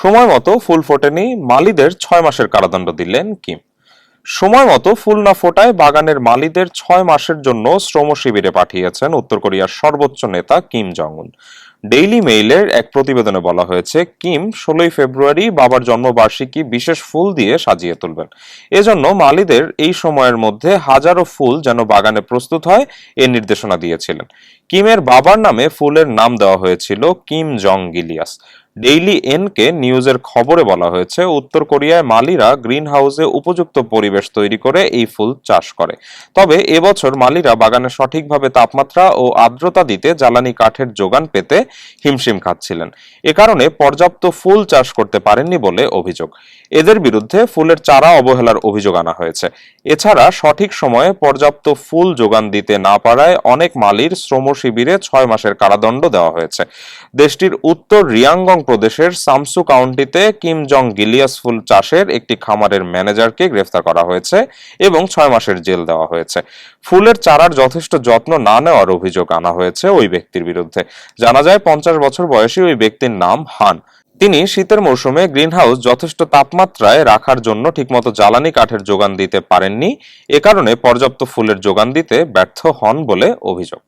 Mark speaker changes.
Speaker 1: সময় মতো ফুল ফোটেনি মালিদের ছয় মাসের কারাদণ্ড দিলেন কিম। সময় মতো ফুল না ফোটায় বাগানের মালিদের ছয় মাসের জন্য শ্রম শিবিরে পাঠিয়েছেন উত্তর কোরিয়ার সর্বোচ্চ নেতা কিম জং উন ডেইলি মেইলের এক প্রতিবেদনে বলা হয়েছে, কিম ষোলোই ফেব্রুয়ারি বাবার জন্মবার্ষিকী বিশেষ ফুল দিয়ে সাজিয়ে তুলবেন। এজন্য মালিদের এই সময়ের মধ্যে হাজারো ফুল যেন বাগানে প্রস্তুত হয় এ নির্দেশনা দিয়েছিলেন। কিমের বাবার নামে ফুলের নাম দেওয়া হয়েছিল কিম জং গিলিয়াস ডেইলি এনকে নিউজের খবরে বলা হয়েছে, উত্তর কোরিয়ায় মালিরা গ্রিন হাউসে উপযুক্ত পরিবেশ তৈরি করে এই ফুল চাষ করে। তবে এবছর মালিরা বাগানে সঠিকভাবে তাপমাত্রা ও আর্দ্রতা দিতে জ্বালানি কাঠের যোগান পেতে হিমশিম খাচ্ছিলেন। এ কারণে পর্যাপ্ত ফুল চাষ করতে পারেননি বলে অভিযোগ। এদের বিরুদ্ধে ফুলের চারা অবহেলার অভিযোগ আনা হয়েছে। এছাড়া সঠিক সময়ে পর্যাপ্ত ফুল যোগান দিতে না পারায় অনেক মালির শ্রম শিবিরে ছয় মাসের কারাদণ্ড দেওয়া হয়েছে। দেশটির উত্তর রিয়াংগং প্রদেশের সামসু কাউন্টিতে কিম জং গিলিয়াস ফুল চাষের একটি খামারের ম্যানেজারকে গ্রেফতার করা হয়েছে এবং ছয় মাসের জেল দেওয়া হয়েছে। ফুলের চারার যথেষ্ট যত্ন না নেওয়ার অভিযোগ আনা হয়েছে ওই ব্যক্তির বিরুদ্ধে। জানা যায়, পঞ্চাশ বছর বয়সী ওই ব্যক্তির নাম হান। তিনি শীতের মৌসুমে গ্রিনহাউস যথেষ্ট তাপমাত্রায় রাখার জন্য ঠিকমতো জ্বালানি কাঠের যোগান দিতে পারেননি। এ কারণে পর্যাপ্ত ফুলের যোগান দিতে ব্যর্থ হন বলে অভিযোগ।